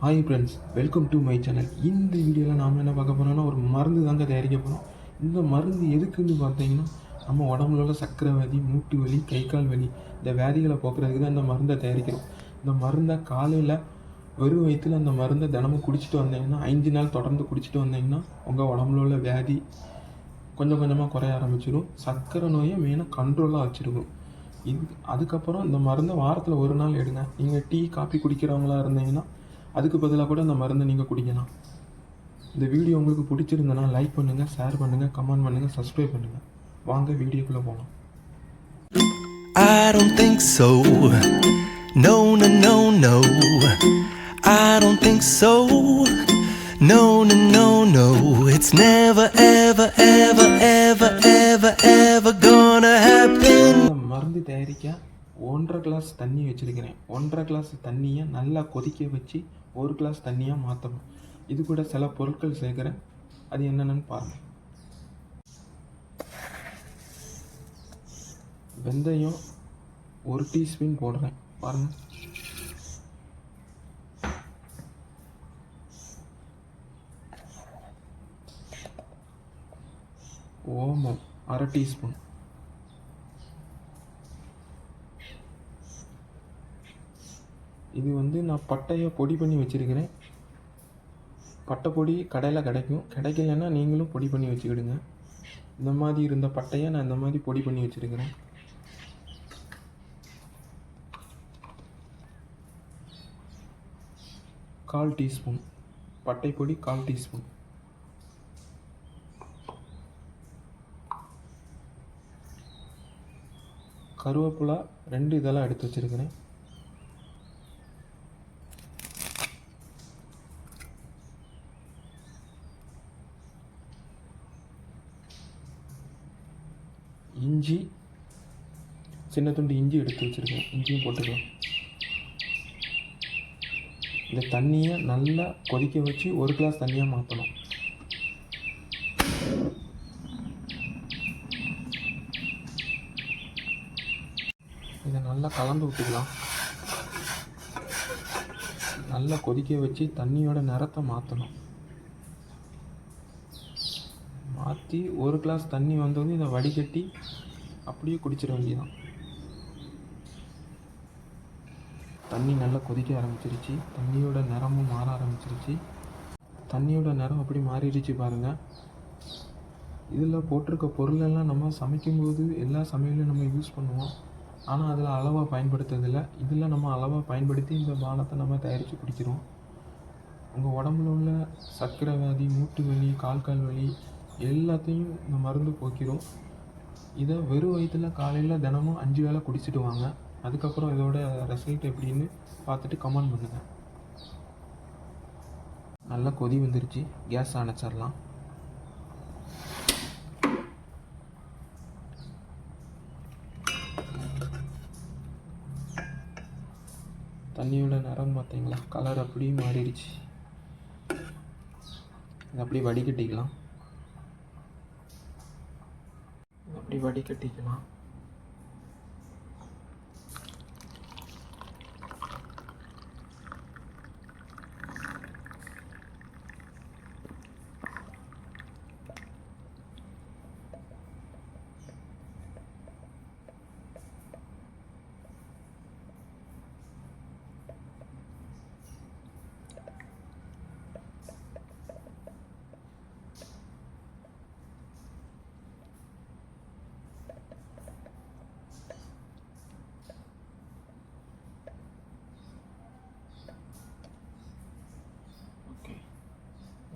Hi friends welcome to my channel இந்த வீடியோவில் நாம் என்ன பார்க்க போகிறோம்னா ஒரு மருந்து தாங்க தயாரிக்க போகிறோம் இந்த மருந்து எதுக்குன்னு பார்த்தீங்கன்னா நம்ம உடம்புல உள்ள சக்கரை வலி மூட்டு வலி கை கால் வலி இந்த வியாதிகளை போக்குறதுக்கு தான் இந்த மருந்தை தயாரிக்கிறோம். இந்த மருந்தை காலையில் வெறும் வயிற்றில் அந்த மருந்தை தினமும் குடிச்சிட்டு வந்தீங்கன்னா அஞ்சு நாள் தொடர்ந்து குடிச்சிட்டு வந்தீங்கன்னா உங்கள் உடம்புல உள்ள வியாதி கொஞ்சம் கொஞ்சமாக குறைய ஆரம்பிச்சிடும் சர்க்கரை நோயை மெயினாக கண்ட்ரோலாக வச்சுருக்கும் இது அதுக்கப்புறம் இந்த மருந்தை வாரத்தில் ஒரு நாள் எடுங்க. நீங்கள் டீ காஃபி குடிக்கிறவங்களா இருந்தீங்கன்னா அதுக்கு பதிலாக கூட அந்த மருந்தை நீங்கள் குடிக்கலாம் இந்த வீடியோ உங்களுக்கு பிடிச்சிருந்தனா லைக் பண்ணுங்கள் ஷேர் பண்ணுங்கள் கமெண்ட் பண்ணுங்கள் சப்ஸ்கிரைப் பண்ணுங்கள் வாங்க வீடியோக்குள்ளே போகலாம் I don't think so. No, no, no, no. I don't think so. No, no, no, no. It's never, ever, ever, ever, ever ஒன்றரை கிளாஸ் தண்ணி வச்சுருக்கிறேன். ஒன்றரை கிளாஸ் தண்ணியை நல்லா கொதிக்க வச்சு ஒரு கிளாஸ் தண்ணியாக மாற்றணும் இது கூட சில பொருட்கள் சேர்க்குறேன். அது என்னென்னு பாருங்கள் வெந்தயம் ஒரு டீஸ்பூன் போடுறேன். பாருங்கள் ஓமம் அரை டீஸ்பூன் இது வந்து நான் பட்டையை பொடி பண்ணி வச்சுருக்கிறேன். பட்டை பொடி கடையில் கிடைக்கும். கிடைக்கலன்னா நீங்களும் பொடி பண்ணி வச்சுக்கிடுங்க. இந்த மாதிரி இருந்த பட்டையை நான் இந்த மாதிரி பொடி பண்ணி வச்சுருக்கிறேன். கால் டீஸ்பூன். பட்டை பொடி கால் டீஸ்பூன். கருவேப்பிலை ரெண்டு இதெல்லாம் எடுத்து வச்சுருக்கிறேன். இஞ்சி சின்ன துண்டு இஞ்சி எடுத்து வச்சுருக்கேன். இஞ்சியும் போட்டுக்கலாம். இந்த தண்ணியை நல்லா கொதிக்க வச்சு ஒரு கிளாஸ் தண்ணியாக மாற்றணும் இதை நல்லா கலந்து விட்டுக்கலாம். நல்லா கொதிக்க வச்சு தண்ணியோட நிறத்தை மாற்றணும் மாற்றி ஒரு கிளாஸ் தண்ணி வந்தோடனே இதை வடிகட்டி அப்படியே குடிச்சிட வேண்டியதான் தண்ணி நல்லா கொதிக்க ஆரம்பிச்சிருச்சு. தண்ணியோட நிறமும் மாற ஆரம்பிச்சிருச்சு. தண்ணியோட நிறம் அப்படி மாறிடுச்சு பாருங்கள் இதில் போட்டிருக்க பொருளெல்லாம் நம்ம சமைக்கும்போது எல்லா சமையலையும் நம்ம யூஸ் பண்ணுவோம். ஆனால் அதில் அளவாக பயன்படுத்துறதில்ல. இதில் நம்ம அளவாக பயன்படுத்தி இந்த பானத்தை நம்ம தயாரித்து குடிக்கிறோம். உங்கள் உடம்புல உள்ள சர்க்கரை வியாதி மூட்டு வலி கால் கால் வலி எல்லாத்தையும் இந்த மருந்து போக்கிடும் இதை வெறும் வயிற்றுல காலையில் தினமும் அஞ்சு வேளை குடிச்சிட்டு வாங்க. அதுக்கப்புறம் இதோட ரிசல்ட் எப்படின்னு பார்த்துட்டு கமெண்ட் பண்ணுங்கள் நல்லா கொதி வந்துருச்சு. கேஸ் அணைச்சிடலாம் தண்ணியோட நிறம் பார்த்தீங்களா? கலர் அப்படியே மாறிடுச்சு. இதை அப்படியே வடிகட்டிக்கலாம். அப்படி வடிகட்டிக்கலாம்.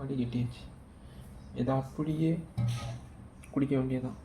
வடிகட்டியாச்சு இதை அப்படியே குடிக்க வேண்டியதான்